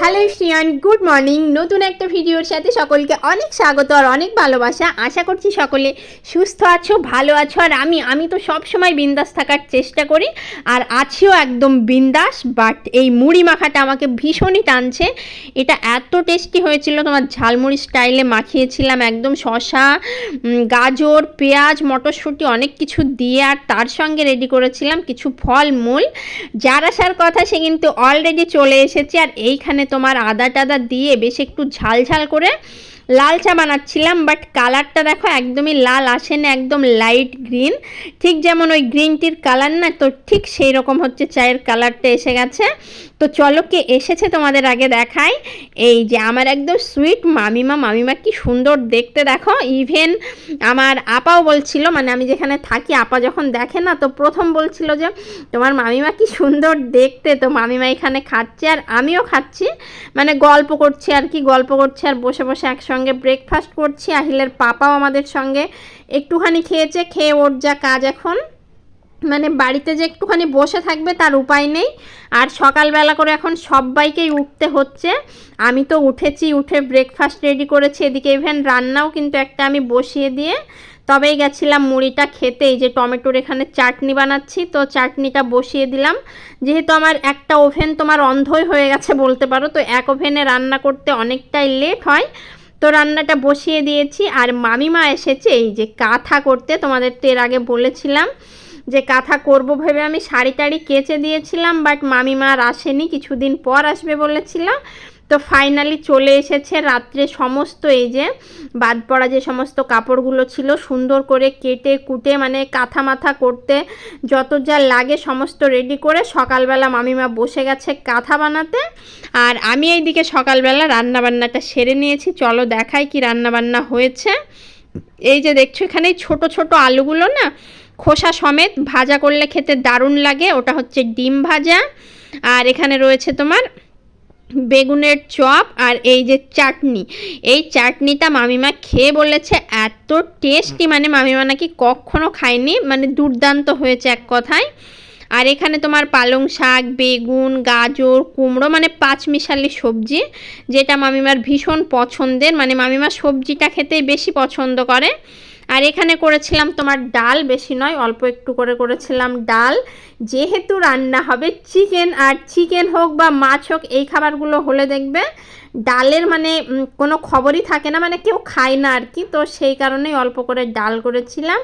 Hello Shriyan good morning নতুন একটা ভিডিওর সাথে সকলকে অনেক স্বাগত আর অনেক ভালোবাসা। আশা করছি সকলে সুস্থ আছো, ভালো আছো। আর আমি আমি তো সব সময় বিন্দাস থাকার চেষ্টা করি আর আছিও একদম বিন্দাস বাট এই মুড়ি মাখাটা আমাকে ভীষণই টানছে। এটা এত টেস্টি হয়েছিল, তোমার ঝালমুড়ি স্টাইলে মাখিয়েছিলাম একদম শশা গাজর, পেঁয়াজ, মটরশুঁটি অনেক কিছু দিয়ে আর তার সঙ্গে রেডি করেছিলাম কিছু ফল মূল যার আসার কথা সে কিন্তু অলরেডি চলে এসেছে আর এইখানে তোমার আদা টাদা দিয়ে বেশ একটু ঝাল ঝাল করে লাল চা বানাচ্ছিলাম বাট কালারটা দেখো একদমই লাল আসে না একদম লাইট গ্রিন ঠিক যেমন ওই গ্রিন টির কালার না, তো ঠিক সেই রকম হচ্ছে চায়ের কালারটা এসে গেছে। তো চলো কে এসেছে তোমাদের আগে দেখাই। এই যে আমার একদম সুইট মামিমা মামিমা কি সুন্দর দেখতে দেখো। ইভেন আমার আপাও বলছিল মানে আমি যেখানে থাকি, আপা যখন দেখে না, তো প্রথম বলছিল যে, তোমার মামিমা কি সুন্দর দেখতে, তো মামিমা এখানে খাচ্ছে, আর আমিও খাচ্ছি। মানে গল্প করছি আর কি, গল্প করছি আর বসে বসে একসঙ্গে ব্রেকফাস্ট করছি, আহিলের পাপাও আমাদের সঙ্গে একটুখানি খেয়েছে, খেয়ে ওর যা কাজ এখন। মানে বাড়িতে যে একটুখানি বসে থাকবে তার উপায় নেই। আর সকালবেলা করে এখন সবাইকেই উঠতে হচ্ছে। আমি তো উঠেছি, উঠে ব্রেকফাস্ট রেডি করেছি, এদিকে ইভেন রান্নাও কিন্তু একটা আমি বসিয়ে দিয়ে তবেই গেছিলাম মুড়িটা খেতে। এই যে টমেটোর এখানে চাটনি বানাচ্ছি, তো চাটনিটা বসিয়ে দিলাম। যেহেতু আমার একটা ওভেন তোমার অন্ধই হয়ে গেছে বলতে পারো, তো এক ওভেনে রান্না করতে অনেকটাই লেট হয়। তো রান্নাটা বসিয়ে দিয়েছি আর মামিমা এসেছে এই যে কাঁথা করতে। তোমাদের তো এর আগে বলেছিলাম যে কাঁথা করব ভেবে আমি শাড়ি টাড়ি কেচে দিয়েছিলাম, বাট মামিমা আর আসেনি, কিছুদিন পর আসবে বলেছিলাম। তো ফাইনালি চলে এসেছে রাত্রে সমস্ত এই যে বাদ পড়া যে সমস্ত কাপড়গুলো ছিল, সুন্দর করে কেটে কুটে মানে কাঁথা মাথা করতে যত যা লাগে সমস্ত রেডি করে সকালবেলা মামিমা বসে গেছে কাঁথা বানাতে। আর আমি এইদিকে সকালবেলা রান্না বান্নাটা সেরে নিয়েছি, চলো দেখাই কি রান্নাবান্না হয়েছে। এই যে দেখছ এখানে ছোট ছোট আলুগুলো না, খোসা সমেত ভাজা করলে খেতে দারুণ লাগে, ওটা হচ্ছে ডিম ভাজা। আর এখানে রয়েছে তোমার বেগুনের চপ আর এই যে চাটনি। এই চাটনিটা মামিমা খেয়ে বলেছে, এত টেস্টি মানে মামিমা নাকি কখনো খায়নি মানে দুর্দান্ত হয়েছে এক কথায়। আর এখানে তোমার পালং শাক, বেগুন, গাজর, কুমড়ো মানে পাঁচমিশালি সবজি, যেটা মামিমার ভীষণ পছন্দের মানে মামিমা সবজিটা খেতেই বেশি পছন্দ করে। আর এখানে করেছিলাম তোমার ডাল, বেশি নয়, অল্প একটু করে করেছিলাম ডাল। যেহেতু রান্না হবে চিকেন, আর চিকেন হোক বা মাছ হোক, এই খাবারগুলো হলে দেখবে ডালের মানে কোনো খবরই থাকে না মানে কেউ খায় না আর কি। তো সেই কারণেই অল্প করে ডাল করেছিলাম।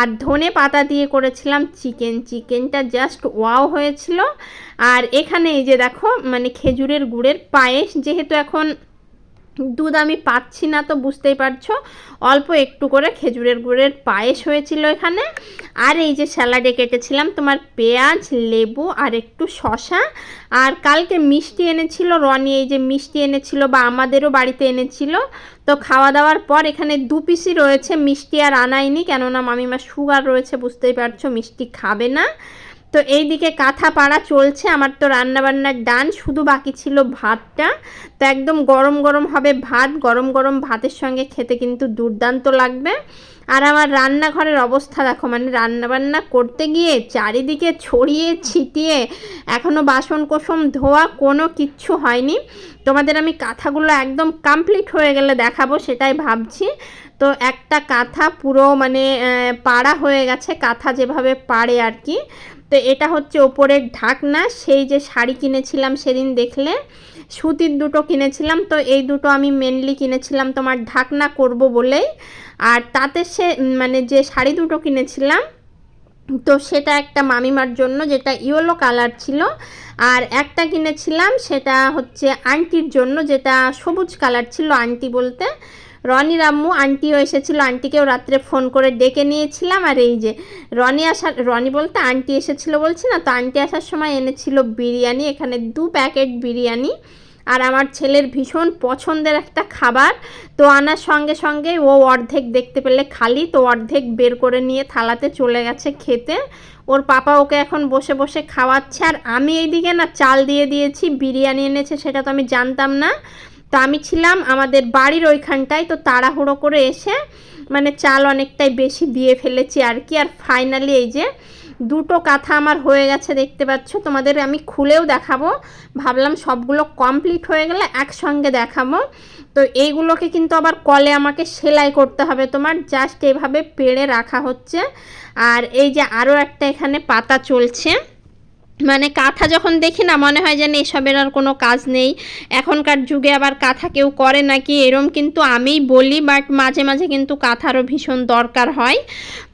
আর ধনে পাতা দিয়ে করেছিলাম চিকেন। চিকেনটা জাস্ট ওয়াও হয়েছিল। আর এখানে এই যে দেখো মানে খেজুরের গুড়ের পায়েস, যেহেতু এখন দুধ আমি পাচ্ছি না তো বুঝতেই পারছ। অল্প একটু করে খেজুরের গুড়ের পায়েস হয়েছিল এখানে। আর এই যে স্যালাডে কেটেছিলাম, তোমার পেঁয়াজ, লেবু আর একটু শশা আর কালকে মিষ্টি এনেছিল, রনি এই যে মিষ্টি এনেছিল বা আমাদেরও বাড়িতে এনেছিল। তো খাওয়া দাওয়ার পর এখানে দু পিসি রয়েছে, মিষ্টি আর আনাইনি। কেননা মামিমা সুগার রয়েছে, বুঝতেই পারছ, মিষ্টি খাবে না। তো এই দিকে কাঁথা পাড়া চলছে, আমার তো রান্নাবান্নার ডান, শুধু বাকি ছিল ভাতটা। তো একদম গরম গরম হবে ভাত, গরম গরম ভাতের সঙ্গে খেতে কিন্তু দুর্দান্ত লাগবে। আর আমার রান্নাঘরের অবস্থা দেখো মানে রান্নাবান্না করতে গিয়ে চারিদিকে ছড়িয়ে ছিটিয়ে এখনও বাসন কোসম ধোয়া কোনো কিচ্ছু হয়নি। তোমাদের আমি কাঁথাগুলো একদম কমপ্লিট হয়ে গেলে দেখাবো, সেটাই ভাবছি। তো একটা কাঁথা পুরো মানে পাড়া হয়ে গেছে, কাঁথা যেভাবে পাড়ে আর কি। তো এটা হচ্ছে ওপরের ঢাকনা, সেই যে শাড়ি কিনেছিলাম সেদিন দেখলে, সুতির দুটো কিনেছিলাম, তো এই দুটো আমি মেনলি কিনেছিলাম তোমার ঢাকনা করব বলেই। আর তাতে সে মানে যে শাড়ি দুটো কিনেছিলাম, তো সেটা একটা মামিমার জন্য যেটা ইয়েলো কালার ছিল, আর একটা কিনেছিলাম সেটা হচ্ছে আন্টির জন্য যেটা সবুজ কালার ছিল আন্টি বলতে। রনি রাম্মু, আন্টিও এসেছিল। আন্টিকেও রাত্রে ফোন করে ডেকে নিয়েছিলাম। আর এই যে রনি আসার রনি বলতে আন্টি এসেছিল বলছি না, তো আন্টি আসার সময় এনেছিল বিরিয়ানি, এখানে দু প্যাকেট বিরিয়ানি। আর আমার ছেলের ভীষণ পছন্দের একটা খাবার। তো আনার সঙ্গে সঙ্গে ও অর্ধেক দেখতে পেলে খালি, তো অর্ধেক বের করে নিয়ে থালাতে চলে গেছে খেতে। ওর পাপা ওকে এখন বসে বসে খাওয়াচ্ছে। আর আমি এইদিকে না চাল দিয়ে দিয়েছি, বিরিয়ানি এনেছে, সেটা তো আমি জানতাম না। তো আমি ছিলাম আমাদের বাড়ির ওইখানটায়, তো তাড়াহুড়ো করে এসে মানে চাল অনেকটাই বেশি দিয়ে ফেলেছি আর কি। আর ফাইনালি এই যে দুটো কাঁথা আমার হয়ে গেছে, দেখতে পাচ্ছ? তোমাদের আমি খুলেও দেখাবো। ভাবলাম সবগুলো কমপ্লিট হয়ে গেলে একসঙ্গে দেখাবো। তো এইগুলোকে কিন্তু আবার কলে আমাকে সেলাই করতে হবে তোমার জাস্ট এইভাবে পেড়ে রাখা হচ্ছে। আর এই যে আরও একটা এখানে পাতা চলছে। মানে কাঁথা যখন দেখি না, মনে হয় যেন এসবের আর কোনো কাজ নেই। এখনকার যুগে আবার কাঁথা কেউ করে নাকি? এরম কিন্তু আমি বলি বাট মাঝে মাঝে কিন্তু কাঁথারও ভীষণ দরকার হয়।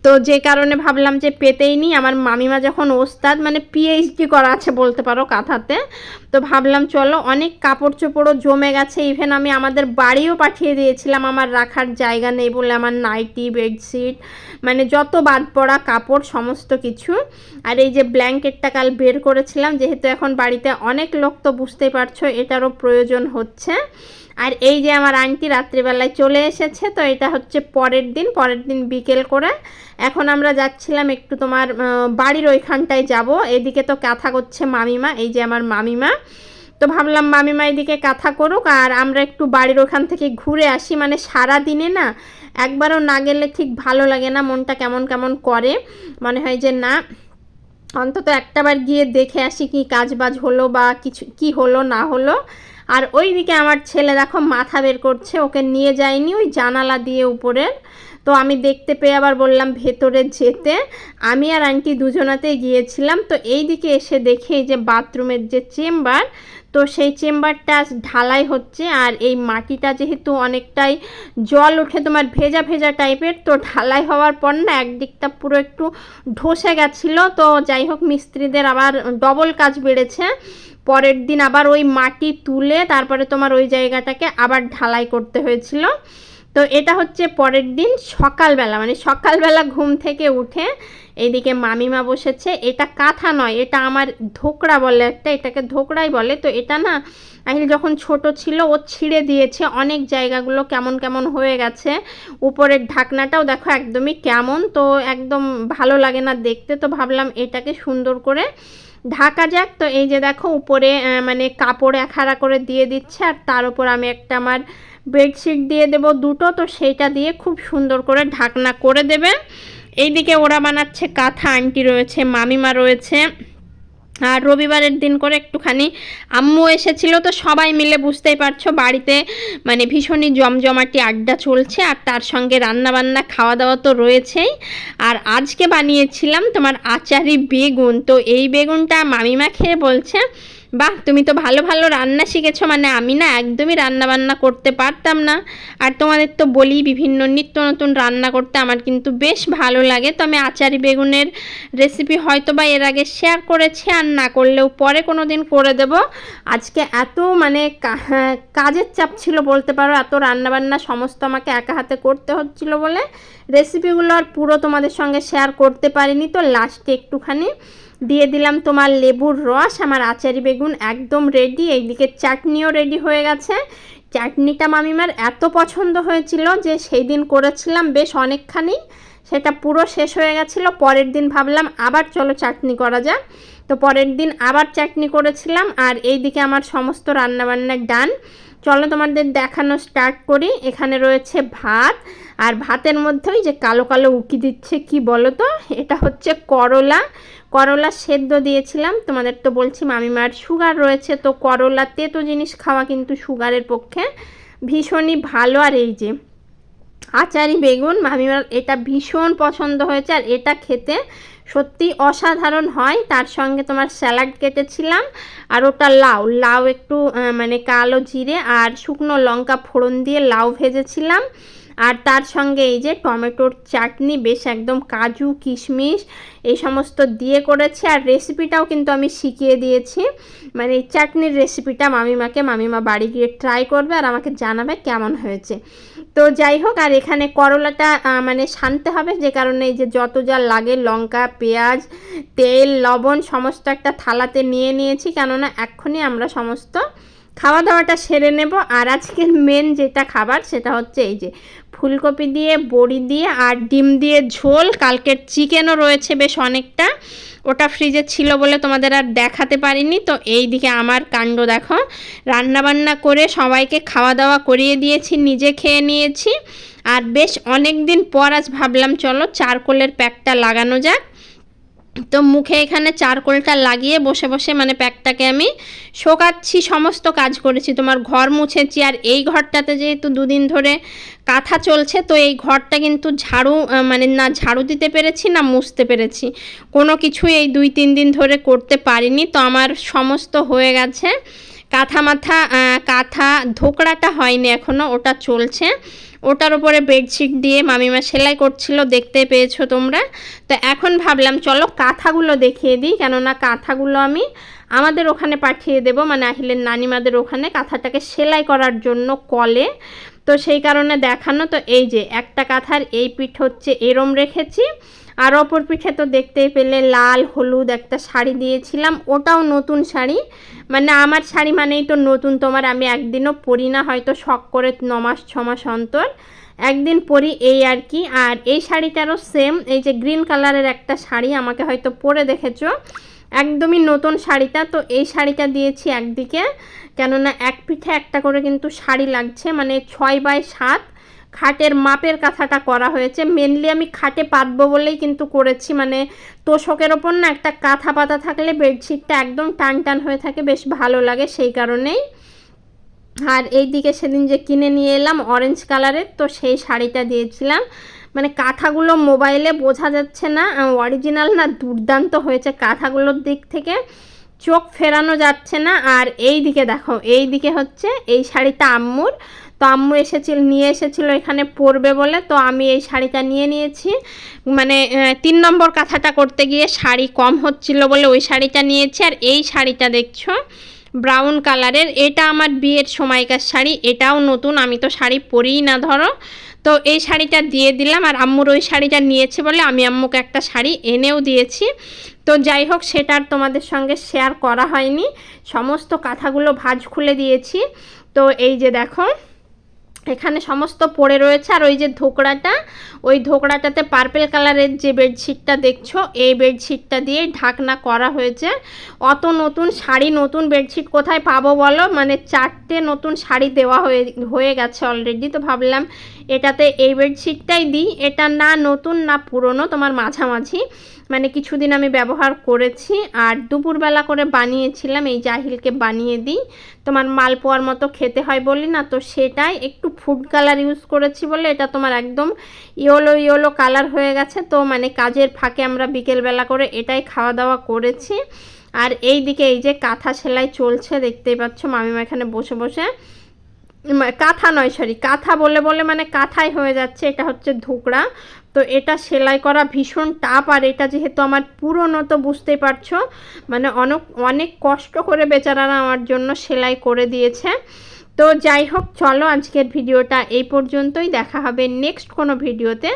তো যে কারণে ভাবলাম যে পেতেই নি, আমার মামিমা যখন ওস্তাদ মানে পিএইচডি করা আছে বলতে পারো কাঁথাতে, তো ভাবলাম চলো অনেক কাপড় চোপড়ও জমে গেছে ইভেন আমি আমাদের বাড়িও পাঠিয়ে দিয়েছিলাম, আমার রাখার জায়গা নেই বলে, আমার নাইটি, বেডশিট মানে যত বাদ পড়া কাপড়, সমস্ত কিছু। আর এই যে ব্ল্যাঙ্কেটটা কাল বের করেছিলাম, যেহেতু এখন বাড়িতে অনেক লোক, তো বুঝতেই পারছ এটারও প্রয়োজন হচ্ছে। আর এই যে আমার আংটি রাত্রিবেলায় চলে এসেছে, তো এটা হচ্ছে পরের দিন পরের দিন বিকেল করে। এখন আমরা যাচ্ছিলাম একটু তোমার বাড়ির ওইখানটায় যাব। এদিকে তো কাঁথা করছে মামিমা, এই যে আমার মামিমা। তো ভাবলাম মামিমা এদিকে কাঁথা করুক, আর আমরা একটু বাড়ির ওখান থেকে ঘুরে আসি। মানে সারা দিনে না, একবারও না গেলে ঠিক ভালো লাগে না, মনটা কেমন কেমন করে। মনে হয় যে না, অন্তত একটাবার গিয়ে দেখে আসি কি কাজ বাজ হলো বা কিছু, কি হলো না হলো। আর ওই দিকে আমার ছেলে দেখো মাথা বের করছে, ওকে নিয়ে যায়নি ওই জানালা দিয়ে উপরের। তো আমি দেখতে পেয়ে আবার বললাম ভেতরে যেতে। আমি আর আন্টি দুজনাতেই গিয়েছিলাম, তো এই দিকে এসে দেখে এই যে বাথরুমের যে চেম্বার তো সেই চেম্বারটা ঢালাই হচ্ছে আর এই মাটিটা যেহেতু অনেকটাই জল উঠে তোমার ভেজা ভেজা টাইপের, তো ঢালাই হওয়ার পর না একদিকটা পুরো একটু ধসে গেছিল। তো যাই হোক, মিস্ত্রিদের আবার ডবল কাজ বেড়েছে। পরের দিন আবার ওই মাটি তুলে তারপরে তোমার ওই জায়গাটাকে আবার ঢালাই করতে হয়েছিল। তো এটা হচ্ছে পরের দিন সকালবেলা মানে সকালবেলা ঘুম থেকে উঠে এইদিকে মামিমা বসেছে, এটা কাঁথা নয়, এটা আমার ধোকড়া বলে একটা, এটাকে ধোকরাই বলে। তো এটা না, আহিল যখন ছোট ছিল, ও ছিঁড়ে দিয়েছে, অনেক জায়গাগুলো কেমন কেমন হয়ে গেছে। উপরের ঢাকনাটাও দেখো একদমই কেমন, তো একদম ভালো লাগে না দেখতে, তো ভাবলাম এটাকে সুন্দর করে ঢাকা যাক। তো এই যে দেখো, উপরে মানে কাপড় একহারা করে দিয়ে দিচ্ছে, আর তার উপর আমি একটা আমার বেডশিট দিয়ে দেব দুটো, তো সেইটা দিয়ে খুব সুন্দর করে ঢাকনা করে দেবে। এইদিকে ওরা বানাচ্ছে কাঁথা আন্টি রয়েছে, মামিমা রয়েছে। আর রবিবারের দিন করে একটুখানি আম্মু এসেছিল তো সবাই মিলে বুঝতেই পারছ বাড়িতে মানে ভীষণই জমজমাটি আড্ডা চলছে আর তার সঙ্গে রান্নাবান্না খাওয়া দাওয়া তো রয়েছেই। আর আজকে বানিয়েছিলাম তোমার আচারি বেগুন। তো এই বেগুনটা মামিমা খেয়ে বলছে বাহ তুমি তো ভালো ভালো রান্না শিখেছো মানে আমি না একদমই রান্না বান্না করতে পারতাম না। আর তোমাদের তো বলি বিভিন্ন নিত্য নতুন রান্না করতে আমার কিন্তু বেশ ভালো লাগে। তো আমি আচারি বেগুনের রেসিপি হয়তো বা এর আগে শেয়ার করেছি আর না করলেও পরে কোনো দিন করে দেব। আজকে এত মানে হ্যাঁ, কাজের চাপ ছিল বলতে পারো এত রান্নাবান্না সমস্ত আমাকে একা হাতে করতে হচ্ছিল বলে। রেসিপিগুলো আর পুরো তোমাদের সঙ্গে শেয়ার করতে পারিনি তো লাস্টে একটুখানি। দিয়ে দিলাম তোমার লেবুর রস, আমার আচারি বেগুন একদম রেডি এইদিকে চাটনিও রেডি হয়ে গেছে। চাটনিটা মামিমার এত পছন্দ হয়েছিল যে সেই দিন করেছিলাম বেশ অনেকখানি, সেটা পুরো শেষ হয়ে গেছিল, পরের দিন ভাবলাম আবার চলো চাটনি করা যাক। তো পরের দিন আবার চাটনি করেছিলাম, আর এই দিকে আমার সমস্ত রান্নাবান্নার ডান চলো তোমাদের দেখানো স্টার্ট করি। এখানে রয়েছে ভাত, আর ভাতের মধ্যেই যে কালো কালো উকি দিচ্ছে কি বলো তো এটা হচ্ছে করলা। করলা সেদ্ধ দিয়েছিলাম। তোমাদের তো বলছি মামিমার সুগার রয়েছে, তো করলা তেতো জিনিস খাওয়া কিন্তু সুগারের পক্ষে ভীষণই ভালো। আর এই যে আচারি বেগুন, মামিমার এটা ভীষণ পছন্দ হয়েছে, আর এটা খেতে সত্যি অসাধারণ হয়। তার সঙ্গে তোমার স্যালাড কেটেছিলাম আর ওটা লাউ। লাউ একটু মানে কালো জিরে আর শুকনো লঙ্কা ফোড়ন দিয়ে লাউ ভেজেছিলাম। আর তার সঙ্গে এই যে টমেটোর চাটনি, বেশ একদম কাজু, কিশমিশ, এই সমস্ত দিয়ে করেছে। আর রেসিপিটাও কিন্তু আমি শিখিয়ে দিয়েছি। মানে এই চাটনির রেসিপিটা মামিমাকে, মামিমা বাড়ি গিয়ে ট্রাই করবে আর আমাকে জানাবে কেমন হয়েছে। তো যাই হোক, আর এখানে করলাটা মানে শানতে হবে যে কারণে এই যে যত যা লাগে লঙ্কা, পেঁয়াজ, তেল, লবণ, সমস্ত একটা থালাতে নিয়ে নিয়েছি। কেননা এক্ষুনি আমরা সমস্ত খাওয়া দাওয়াটা সেরে নেব। আর আজকের মেন যেটা খাবার সেটা হচ্ছে এই যে ফুলকপি দিয়ে, বড়ি দিয়ে আর ডিম দিয়ে ঝোল। কালকের চিকেনও রয়েছে বেশ অনেকটা। ওটা ফ্রিজে ছিল বলে তোমাদের আর দেখাতে পারিনি। তো এই দিকে আমার কাণ্ড দেখো। রান্নাবান্না করে সবাইকে খাওয়া দাওয়া করিয়ে দিয়েছি, নিজে খেয়ে নিয়েছি। আর বেশ অনেক দিন পর আজ ভাবলাম, চলো চারকোলের প্যাকটা লাগানো যাক। তো মুখে এখানে চারকোলটা লাগিয়ে বসে বসে মানে প্যাকটাকে আমি শোকাচ্ছি, সমস্ত কাজ করেছি। তোমার ঘর মুছেছি আর এই ঘরটাতে যেহেতু দুদিন ধরে কাঁথা চলছে, তো এই ঘরটা কিন্তু ঝাড়ু মানে না ঝাড়ু দিতে পেরেছি, না মুছতে পেরেছি। কোনো কিছুই এই দুই তিন দিন ধরে করতে পারিনি। তো আমার সমস্ত হয়ে গেছে। কাঁথা মাথা কাঁথা ধোকড়াটা হয়নি এখনও ওটা চলছে। ওটার উপরে বেডশিট দিয়ে মামিমা সেলাই করছিল, দেখতে পেয়েছ তোমরা? তো এখন ভাবলাম, চলো কাঁথাগুলো দেখিয়ে দিই, কেননা কাঁথাগুলো আমি আমাদের ওখানে পাঠিয়ে দেব মানে আহিলের নানিমাদের ওখানে কাঁথাটাকে সেলাই করার জন্য কলে। তো সেই কারণে দেখানো, তো এই যে একটা কাঁথার এই পিঠ হচ্ছে এরম রেখেছি। আর অপর পিঠে তো দেখতেই পেলে লাল, হলুদ একটা শাড়ি দিয়েছিলাম। ওটাও নতুন শাড়ি। মানে আমার শাড়ি মানেই তো নতুন, তোমার আমি একদিনও পরি না, হয়তো শখ করে ন মাস, ছ অন্তর। একদিন পরি এই আর কি। আর এই শাড়িটারও সেম এই যে গ্রিন কালারের একটা শাড়ি, আমাকে হয়তো পরে দেখেছ। একদমই নতুন শাড়িটা, তো এই শাড়িটা দিয়েছি একদিকে। কেননা এক পিঠে একটা করে কিন্তু শাড়ি লাগছে মানে ছয় বাই সাত। খাটের মাপের কাঁথাটা করা হয়েছে। মেনলি আমি খাটে পাতবো বলেই কিন্তু করেছি। মানে তোষকের ওপর না একটা কাঁথা পাতা থাকলে বেডশিটটা একদম টান টান হয়ে থাকে, বেশ ভালো লাগে সেই কারণেই। আর এই দিকে সেদিন যে কিনে নিয়ে এলাম অরেঞ্জ কালারের তো সেই শাড়িটা দিয়েছিলাম। মানে কাঁথাগুলো মোবাইলে বোঝা যাচ্ছে না অরিজিনাল না দুর্দান্ত হয়েছে কাঁথাগুলোর দিক থেকে। চোখ ফেরানো যাচ্ছে না। আর এই দিকে দেখো এই দিকে হচ্ছে এই শাড়িটা আম্মুর। তো আম্মু এসেছিল, নিয়ে এসেছিল, এখানে পরবে বলে। তো আমি এই শাড়িটা নিয়ে নিয়েছি। মানে তিন নম্বর কাঁথাটা করতে গিয়ে শাড়ি কম হচ্ছিল বলে ওই শাড়িটা নিয়েছি। আর এই শাড়িটা দেখছ, ব্রাউন কালারের। এটা আমার বিয়ের সময়কার শাড়ি, এটাও নতুন। আমি তো শাড়ি পরিই না, ধরো। তো এই শাড়িটা দিয়ে দিলাম। আর আম্মুর ওই শাড়িটা নিয়েছে বলে আমি আম্মুকে একটা শাড়ি এনেও দিয়েছি। তো যাই হোক, সেটা আর তোমাদের সঙ্গে শেয়ার করা হয়নি। সমস্ত কাঁথাগুলো ভাঁজ খুলে দিয়েছি। তো এই যে দেখো এখানে সমস্ত পড়ে রয়েছে, আর ওই যে ধোকড়াটা, ওই ধোকড়াটাতে পার্পেল কালারের যে বেডশিটটা দেখছ, এই বেডশিটটা দিয়ে ঢাকনা করা হয়েছে। অত নতুন শাড়ি, নতুন বেডশিট কোথায় পাবো বলো? মানে চারটে নতুন শাড়ি দেওয়া হয়ে হয়ে গেছে অলরেডি তো ভাবলাম এটাতে এই বেডশিটটাই দিই। এটা না নতুন, না পুরনো, তোমার মাঝামাঝি। মানে কিছুদিন আমি ব্যবহার করেছি আর দুপুরবেলা করে বানিয়েছিলাম, এই জাহিলকে বানিয়ে দিই। তোমার মালপোয়ার মতো খেতে হয় বলি না, তো সেটাই একটু ফুড কালার ইউজ করেছি বলে এটা তোমার একদম ইয়েলো ইয়েলো কালার হয়ে গেছে। তো মানে কাজের ফাঁকে আমরা বিকেলবেলা করে এটাই খাওয়া দাওয়া করেছি। আর এই দিকে এই যে কাঁথা সেলাই চলছে, দেখতেই পাচ্ছ মামিমা এখানে বসে বসে কাঁথা নয় সরি কাঁথা বলে বলে মানে কাঁথাই হয়ে যাচ্ছে, এটা হচ্ছে ধুকড়া। তো এটা সেলাই করা ভীষণ টাপ আর এটা যেহেতু আমার পুরনো, তো বুঝতেই পারছ মানে অনেক অনেক কষ্ট করে বেচারারা আমার জন্য সেলাই করে দিয়েছে। তো যাই হোক, চলো আজকের ভিডিওটা এই পর্যন্তই, দেখা হবে নেক্সট কোনো ভিডিওতে।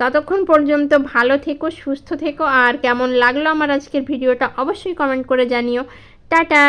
ততক্ষণ পর্যন্ত ভালো থেকো, সুস্থ থেকো, আর কেমন লাগল আমার আজকের ভিডিওটা অবশ্যই কমেন্ট করে জানিও। টাটা!